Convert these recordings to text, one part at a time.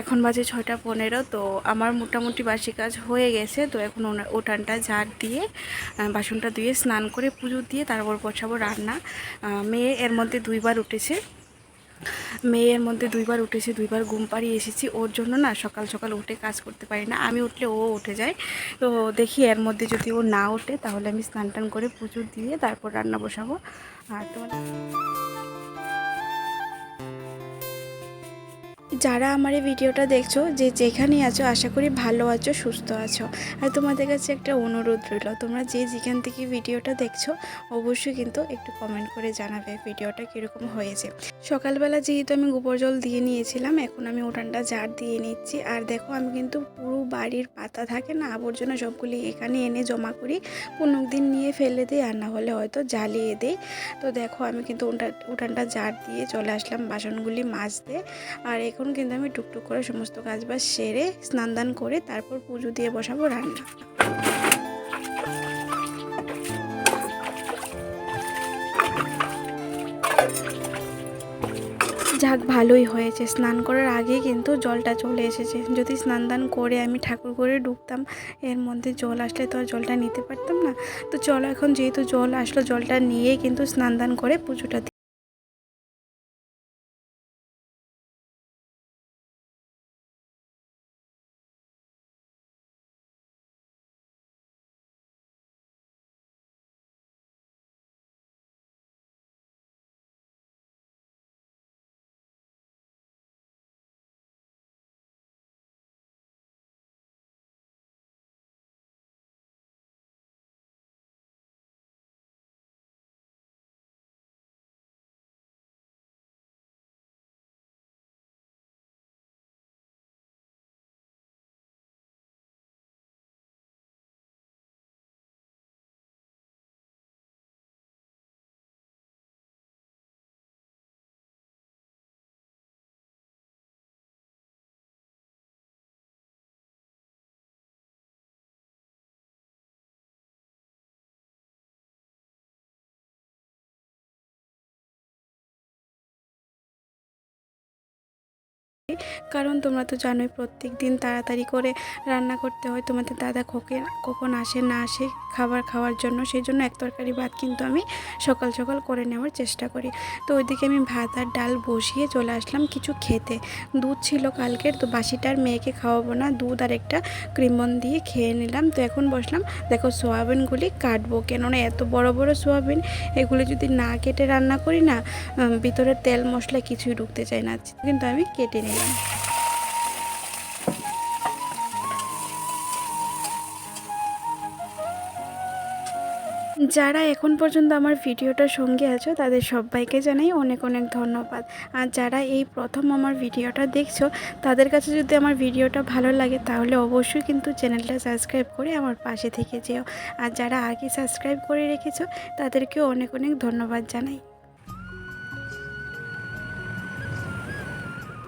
এখন বাজে ছয়টা পনেরো, তো আমার মোটামুটি বাসি কাজ হয়ে গেছে। তো এখন উঠানটা ঝাড় দিয়ে বাসনটা ধুয়ে স্নান করে পুজো দিয়ে তারপর বসাবো রান্না। মেয়ে এর মধ্যে দুইবার উঠেছে। মেয়ের মধ্যে দুইবার উঠেছে, দুইবার ঘুম পাড়িয়ে এসেছি। ওর জন্য না সকাল সকাল উঠে কাজ করতে পারি না। আমি উঠলে ও উঠে যায়। তো দেখি এর মধ্যে যদি ও না ওঠে তাহলে আমি স্নান টান করে পুজো দিয়ে তারপর রান্না বসাবো। আর তোমার যারা আমার এই ভিডিওটা দেখছ, যে যেখানেই আছো, আশা করি ভালো আছো, সুস্থ আছো। আর তোমাদের কাছে একটা অনুরোধ রইল, তোমরা যে যেখান থেকে ভিডিওটা দেখছ, অবশ্যই কিন্তু একটু কমেন্ট করে জানাবে ভিডিওটা কীরকম হয়েছে। সকালবেলা যেহেতু আমি গোবর জল দিয়ে নিয়েছিলাম, এখন আমি উঠানটা জার দিয়ে নিচ্ছি। আর দেখো, আমি কিন্তু পুরো বাড়ির পাতা থাকে না, আবর্জনা সবগুলি এখানে এনে জমা করি। কোনো দিন নিয়ে ফেলে দিই আর না হলে হয়তো জ্বালিয়ে দিই। তো দেখো, আমি কিন্তু উঠান উঠানটা জার দিয়ে চলে আসলাম বাসনগুলি মাজতে। আর এখন কিন্তু আমি টুকটুক করে সমস্ত কাজ বাজ সেরে স্নান দান করে তারপর পুজো দিয়ে বসাবো রান্না। যাক, ভালোই হয়েছে। স্নান করার আগে কিন্তু জলটা চলে এসেছে। যদি স্নান দান করে আমি ঠাকুর করে ঢুকতাম, এর মধ্যে জল আসলে তো আর জলটা নিতে পারতাম না। তো চলো এখন যেহেতু জল আসলো, জলটা নিয়ে কিন্তু স্নান দান করে পুজোটা কারণ তোমরা তো জানোই প্রত্যেক দিন তাড়াতাড়ি করে রান্না করতে হয়। তোমাদের দাদা খোকে কখন আসে না আসে খাবার খাওয়ার জন্য, সেই জন্য এক তরকারি ভাত কিন্তু আমি সকাল সকাল করে নেওয়ার চেষ্টা করি। তো ওইদিকে আমি ভাত আর ডাল বসিয়ে চলে আসলাম কিছু খেতে। দুধ ছিল কালকের, তো বাসিটার মেয়েকে খাওয়াবো না। দুধ আর একটা ক্রিমন দিয়ে খেয়ে নিলাম। তো এখন বসলাম, দেখো সোয়াবিনগুলি কাটবো কেননা এত বড় বড় সোয়াবিন, এগুলো যদি না কেটে রান্না করি না ভিতরে তেল মশলা কিছুই ঢুকতে চায় না। কিন্তু আমি কেটে যারা এখন পর্যন্ত আমার ভিডিওটার সঙ্গে আছো, তাদের সবাইকে জানাই অনেক অনেক ধন্যবাদ। আর যারা এই প্রথম আমার ভিডিওটা দেখছ, তাদের কাছে যদি আমার ভিডিওটা ভালো লাগে, তাহলে অবশ্যই কিন্তু চ্যানেলটা সাবস্ক্রাইব করে আমার পাশে থেকে যেও। আর যারা আগে সাবস্ক্রাইব করে রেখেছো, তাদেরকেও অনেক অনেক ধন্যবাদ জানাই।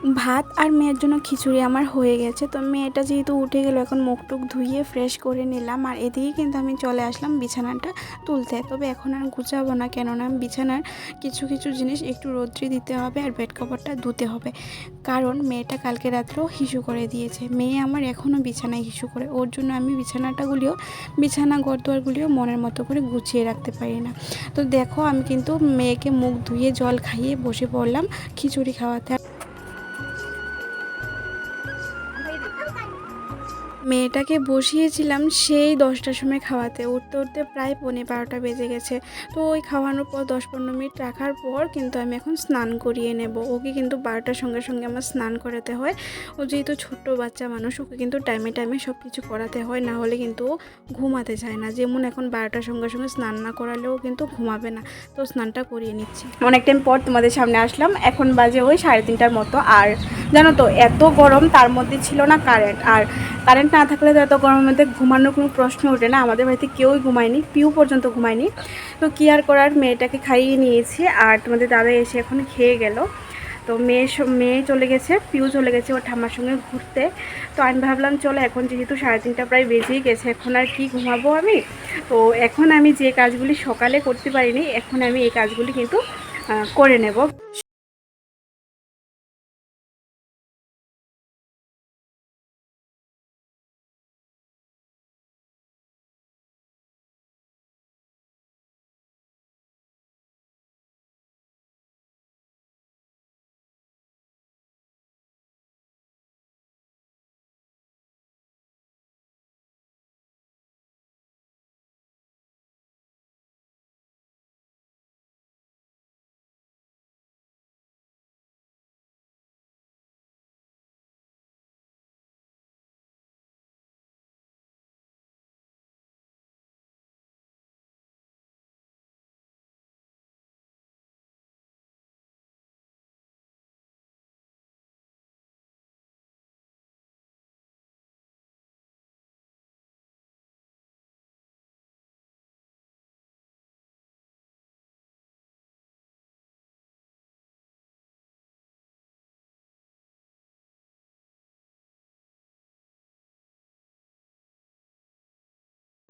ভাত আর মেয়ের জন্য খিচুড়ি আমার হয়ে গেছে। তো মেয়েটা যেহেতু উঠে গেল, এখন মুখ টুক ধুইয়ে ফ্রেশ করে নিলাম। আর এদিকে কিন্তু আমি চলে আসলাম বিছানাটা তুলতে। তবে এখন আর গুছাবো না, কেননা বিছানার কিছু কিছু জিনিস একটু রৌদ্রে দিতে হবে আর বেড কভারটা ধুতে হবে। কারণ মেয়েটা কালকে রাত্রেও হিসু করে দিয়েছে। মেয়ে আমার এখনও বিছানায় হিসু করে। ওর জন্য আমি বিছানাটাগুলিও, বিছানা ঘরদুয়ারগুলিও মনের মতো করে গুছিয়ে রাখতে পারি না। তো দেখো, আমি কিন্তু মেয়েকে মুখ ধুয়ে জল খাইয়ে বসে পড়লাম খিচুড়ি খাওয়াতে। মেয়েটাকে বসিয়েছিলাম সেই দশটার সময় খাওয়াতে। উঠতে উঠতে প্রায় পৌনে বারোটা বেজে গেছে। তো ওই খাওয়ানোর পর দশ পনেরো মিনিট রাখার পর কিন্তু আমি এখন স্নান করিয়ে নেব। ওকে কিন্তু বারোটার সঙ্গে সঙ্গে আমার স্নান করাতে হয়। ও যেহেতু ছোট্ট বাচ্চা মানুষ, ওকে কিন্তু টাইমে টাইমে সব কিছু করাতে হয়। না হলে কিন্তু ও ঘুমাতে চায় না। যেমন এখন বারোটার সঙ্গে সঙ্গে স্নান না করালেও কিন্তু ঘুমাবে না। তো স্নানটা করিয়ে নিচ্ছি। অনেক টাইম পর তোমাদের সামনে আসলাম। এখন বাজে ওই সাড়ে তিনটার মতো। আর জানো তো, এত গরম তার মধ্যে ছিল না কারেন্ট আর কারেন্ট না থাকলে তো এত গরমের মধ্যে ঘুমানোর কোনো প্রশ্ন ওঠে না। আমাদের বাড়িতে কেউই ঘুমায়নি, পিউ পর্যন্ত ঘুমায়নি। তো কি আর করার মেয়েটাকে খাইয়ে নিয়েছি আর তোমাদের দাদা এসে এখন খেয়ে গেল। তো মেয়ে মেয়ে চলে গেছে, পিউ চলে গেছে ওর ঠাম্মার সঙ্গে ঘুরতে। তো আমি ভাবলাম, চলো এখন যেহেতু সাড়ে তিনটা প্রায় বেজেই গেছে, এখন আর কি ঘুমাবো আমি? তো এখন আমি যে কাজগুলি সকালে করতে পারিনি, এখন আমি এই কাজগুলি কিন্তু করে নেব।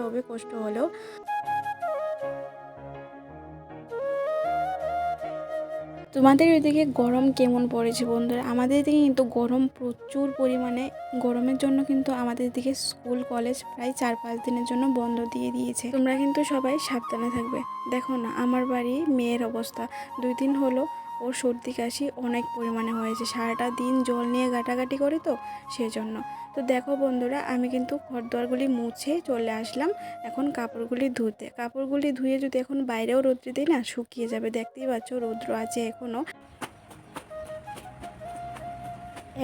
হবে, কষ্ট হলেও। তোমাদের ওইদিকে গরম কেমন পড়েছে বন্ধুরা? আমাদের দিকে কিন্তু গরম প্রচুর পরিমাণে। গরমের জন্য কিন্তু আমাদের দিকে স্কুল, কলেজ প্রায় চার পাঁচ দিনের জন্য বন্ধ দিয়ে দিয়েছে। তোমরা কিন্তু সবাই সাবধানে থাকবে। দেখো না, আমার বাড়ি মেয়ের অবস্থা। দুই দিন হলো ওর সর্দি কাশি অনেক পরিমাণে হয়েছে। সারাটা দিন জল নিয়ে ঘাটাঘাটি করে তো সেজন্য। তো দেখো বন্ধুরা, আমি কিন্তু ঘর দুয়ারগুলি মুছে চলে আসলাম। এখন কাপড়গুলি ধুতে। কাপড়গুলি ধুয়ে যদি এখন বাইরেও রোদ্রে দিই না, শুকিয়ে যাবে। দেখতেই পাচ্ছ রৌদ্র আছে এখনও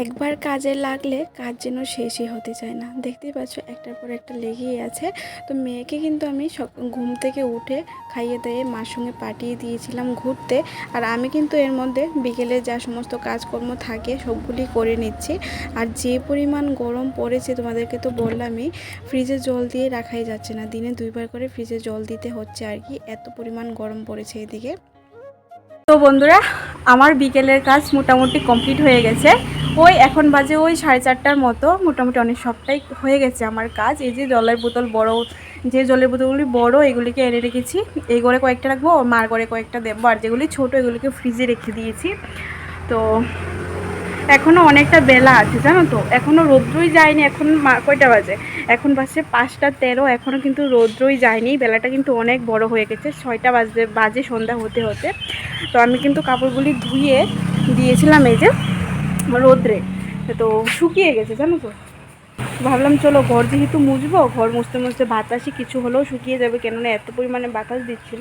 একবার কাজে লাগলে কাজ যেন শেষই হতে চায় না। দেখতেই পাচ্ছ, একটার পর একটা লেগেই আছে। তো মেয়েকে কিন্তু আমি ঘুম থেকে উঠে খাইয়ে দিয়ে মার সঙ্গে পাঠিয়ে দিয়েছিলাম ঘুরতে। আর আমি কিন্তু এর মধ্যে বিকেলে যা সমস্ত কাজকর্ম থাকে সবগুলি করে নিচ্ছি। আর যে পরিমাণ গরম পড়েছে তোমাদেরকে তো বললামই, ফ্রিজে জল দিয়ে রাখাই যাচ্ছে না। দিনে দুইবার করে ফ্রিজে জল দিতে হচ্ছে আর কি, এত পরিমাণ গরম পড়েছে এদিকে। তো বন্ধুরা, আমার বিকেলের কাজ মোটামুটি কমপ্লিট হয়ে গেছে। ওই এখন বাজে ওই সাড়ে চারটার মতো। মোটামুটি অনেক সবটাই হয়ে গেছে আমার কাজ। এই যে জলের বোতল বড়, যে জলের বোতলগুলি বড়, এগুলিকে এনে রেখেছি। এই করে কয়েকটা রাখব, মার করে কয়েকটা দেবো। আর যেগুলি ছোটো, এগুলিকে ফ্রিজে রেখে দিয়েছি। তো এখনও অনেকটা বেলা আছে, জানো তো? এখনও রৌদ্রই যায়নি, এখন কয়টা বাজে? এখন বাজছে পাঁচটা তেরো এখনও কিন্তু রৌদ্রই যায়নি। বেলাটা কিন্তু অনেক বড় হয়ে গেছে, ছয়টা বাজে বাজে সন্ধ্যা হতে হতে। তো আমি কিন্তু কাপড়গুলি ধুয়ে দিয়েছিলাম এই যে। রোদ্রে। তো শুকিয়ে গেছে, জানো তো। ভাবলাম, চলো ঘর যেহেতু মুছবো, ঘর মুছতে মুছতে বাতাসে কিছু হলেও শুকিয়ে যাবে, কেননা এত পরিমাণে বাতাস দিচ্ছিল।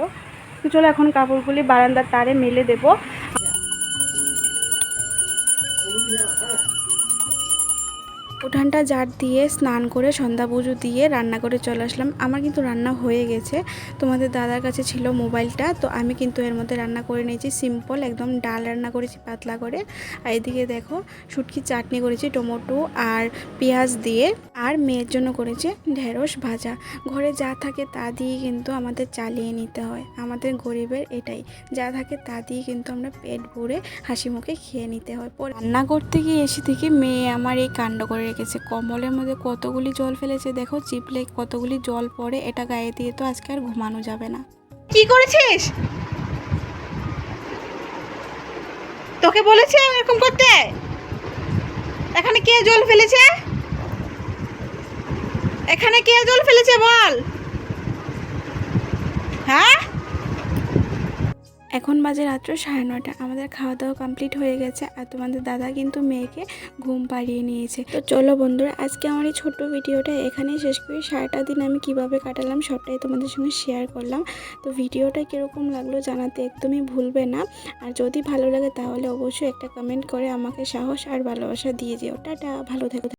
তো চলো এখন কাপড়গুলি বারান্দার তারে মেলে দেবো। উঠানটা জার দিয়ে স্নান করে সন্ধ্যা পুজো দিয়ে রান্না করে চলে আসলাম। আমার কিন্তু রান্না হয়ে গেছে। তোমাদের দাদার কাছে ছিল মোবাইলটা, তো আমি কিন্তু এর মধ্যে রান্না করে নিয়েছি। সিম্পল একদম ডাল রান্না করেছি পাতলা করে। আর এদিকে দেখো, শুটকি চাটনি করেছি, টমেটো আর পেঁয়াজ দিয়ে। আর মেয়ের জন্য করেছে ঢেঁড়স ভাজা। ঘরে যা থাকে তা দিয়ে কিন্তু আমাদের চালিয়ে নিতে হয়। আমাদের গরিবের এটাই। যা থাকে তা দিয়ে কিন্তু আমরা পেট ভরে হাসি মুখে খেয়ে নিতে হয়। রান্না করতে গিয়ে এসে থেকে মেয়ে আমার এই কাণ্ড করে রেখেছে কম্বলের মধ্যে কতগুলি জল ফেলেছে দেখো, চিপলে কতগুলি জল পড়ে, এটা গায়ে দিয়ে তো আজকে আর ঘুমানো যাবে না। কি করেছিস? তোকে বলেছে এরকম করতে? এখানে কে জল ফেলেছে? এখানে কে জল ফেলেছে বল? হ্যাঁ? এখন বাজে রাত্র সাড়ে নটা আমাদের খাওয়া দাওয়া কমপ্লিট হয়ে গেছে আর তোমাদের দাদা কিন্তু মেয়েকে ঘুম পাড়িয়ে নিয়েছে। তো চলো বন্ধুরা, আজকে আমার এই ছোট্ট ভিডিওটা এখানেই শেষ করি। সারাটা দিন আমি কীভাবে কাটালাম সবটাই তোমাদের সঙ্গে শেয়ার করলাম। তো ভিডিওটা কীরকম লাগল জানাতে একদমই ভুলবে না। আর যদি ভালো লাগে তাহলে অবশ্যই একটা কমেন্ট করে আমাকে সাহস আর ভালোবাসা দিয়ে যেও। টাটা, ভালো থেকো।